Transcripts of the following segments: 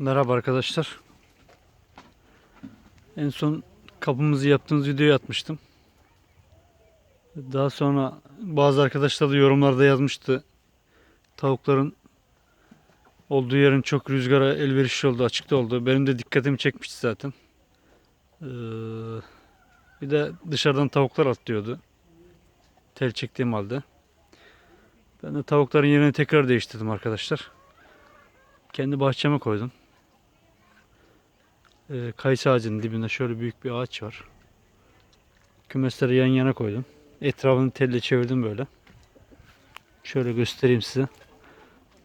Merhaba arkadaşlar. En son kapımızı yaptığımız videoyu atmıştım. Daha sonra bazı arkadaşlar da yorumlarda yazmıştı. Tavukların olduğu yerin çok rüzgara elverişli olduğu, açıkta olduğu. Benim de dikkatimi çekmişti zaten. Ee, bir de dışarıdan tavuklar atlıyordu. Tel çektiğim halde. Ben de tavukların yerini tekrar değiştirdim arkadaşlar. Kendi bahçeme koydum. Ee, kayısı ağacının dibinde şöyle büyük bir ağaç var. Kümesleri yan yana koydum. Etrafını telle çevirdim böyle. Şöyle göstereyim size.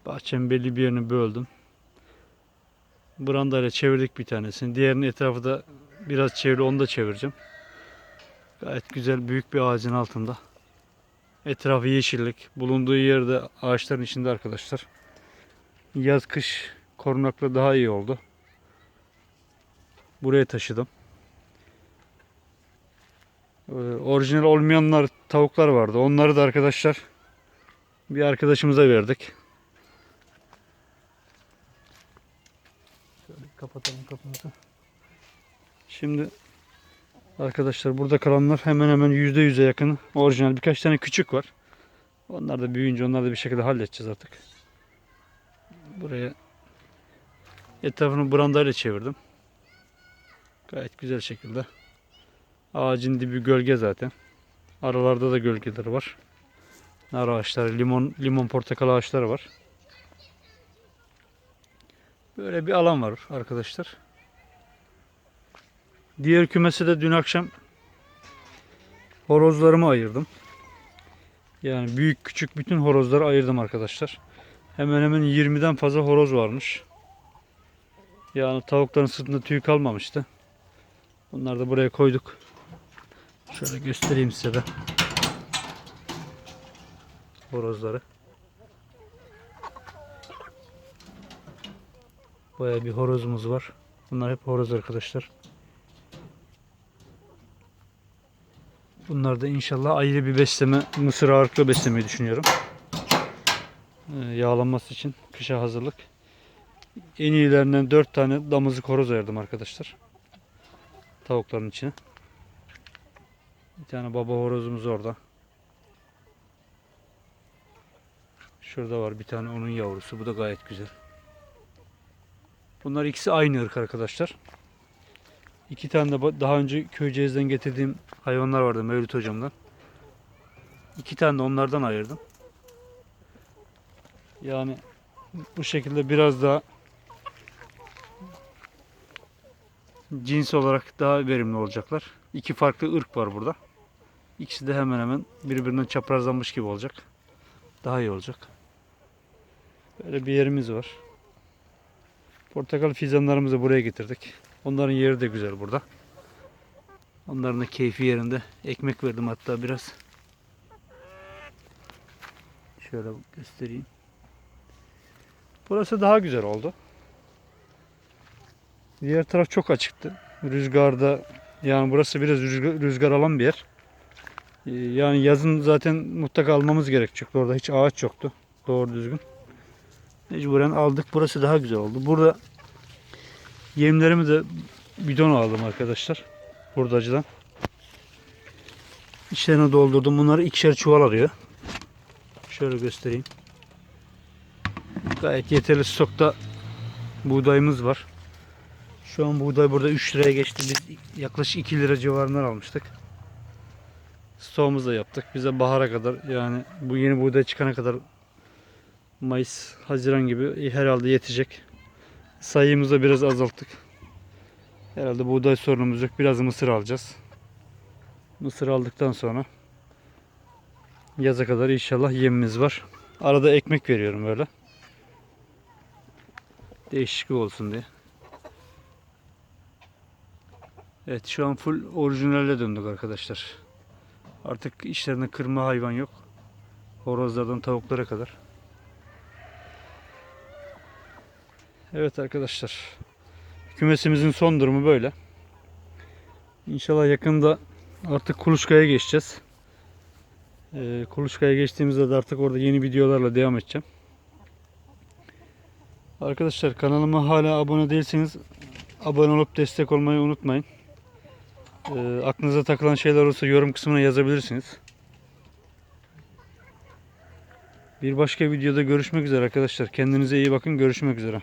Bahçemin belli bir yerini böldüm. Brandayla çevirdik bir tanesini. Diğerinin etrafı da biraz çeviri onu da çevireceğim. Gayet güzel büyük bir ağacın altında. Etrafı yeşillik. Bulunduğu yerde ağaçların içinde arkadaşlar. Yaz kış korunakla daha iyi oldu. Buraya taşıdım. Ee, orijinal olmayanlar tavuklar vardı. Onları da arkadaşlar bir arkadaşımıza verdik. Şöyle kapatalım kapımızı. Şimdi arkadaşlar burada kalanlar hemen hemen yüzde yüze yakın orijinal. Birkaç tane küçük var. Onlar da büyüyünce onları da bir şekilde halledeceğiz artık. Buraya etrafını brandayla çevirdim. Gayet güzel şekilde. Ağacın dibi gölge zaten. Aralarda da gölgeleri var. Nar ağaçları, limon, limon portakal ağaçları var. Böyle bir alan var arkadaşlar. Diğer kümesi de dün akşam horozlarımı ayırdım. Yani büyük küçük bütün horozları ayırdım arkadaşlar. Hemen hemen 20'den fazla horoz varmış. Yani tavukların sırtında tüy kalmamıştı. Bunları da buraya koyduk. Şöyle göstereyim size de. Horozları. Baya bir horozumuz var. Bunlar hep horoz arkadaşlar. Bunlar da inşallah ayrı bir besleme, mısır ağırlıklı beslemeyi düşünüyorum. Ee, yağlanması için kışa hazırlık. En iyilerinden 4 tane damızlık horoz ayırdım arkadaşlar. Tavukların içine. Bir tane baba horozumuz orada. Şurada var bir tane onun yavrusu. Bu da gayet güzel. Bunlar ikisi aynı ırk arkadaşlar. İki tane de daha önce köyceğizden getirdiğim hayvanlar vardı Mevlüt hocamdan. İki tane de onlardan ayırdım. Yani bu şekilde biraz daha cins olarak daha verimli olacaklar. İki farklı ırk var burada. İkisi de hemen hemen birbirinden çaprazlanmış gibi olacak. Daha iyi olacak. Böyle bir yerimiz var. Portakal fizanlarımızı buraya getirdik. Onların yeri de güzel burada. Onların da keyfi yerinde. Ekmek verdim hatta biraz. Şöyle göstereyim. Burası daha güzel oldu. Diğer taraf çok açıktı. Rüzgarda yani burası biraz rüzgar, rüzgar alan bir yer. Ee, Yani yazın zaten mutlaka almamız gerekecek. Orada hiç ağaç yoktu. Doğru düzgün. Mecburen aldık. Burası daha güzel oldu. Burada yemlerimi de bidon aldım arkadaşlar. Hurdacıdan. İçlerine doldurdum. Bunları ikişer çuval arıyor. Şöyle göstereyim. Gayet yeterli stokta buğdayımız var. Şu an buğday burada 3 liraya geçti. Biz yaklaşık 2 lira civarından almıştık. Stoğumuzu da yaptık. Bize bahara kadar yani bu yeni buğday çıkana kadar Mayıs, Haziran gibi herhalde yetecek. Sayımızı da biraz azalttık. Herhalde buğday sorunumuz yok. Biraz mısır alacağız. Mısır aldıktan sonra yaza kadar inşallah yemimiz var. Arada ekmek veriyorum böyle. Değişiklik olsun diye. Evet şu an full orijinale döndük arkadaşlar. Artık işlerinde kırma hayvan yok. Horozlardan tavuklara kadar. Evet arkadaşlar. Kümesimizin son durumu böyle. İnşallah yakında artık kuluçkaya geçeceğiz. Ee, kuluçkaya geçtiğimizde de artık orada yeni videolarla devam edeceğim. Arkadaşlar kanalıma hala abone değilseniz abone olup destek olmayı unutmayın. Ee, aklınıza takılan şeyler olursa yorum kısmına yazabilirsiniz. Bir başka videoda görüşmek üzere arkadaşlar. Kendinize iyi bakın. Görüşmek üzere.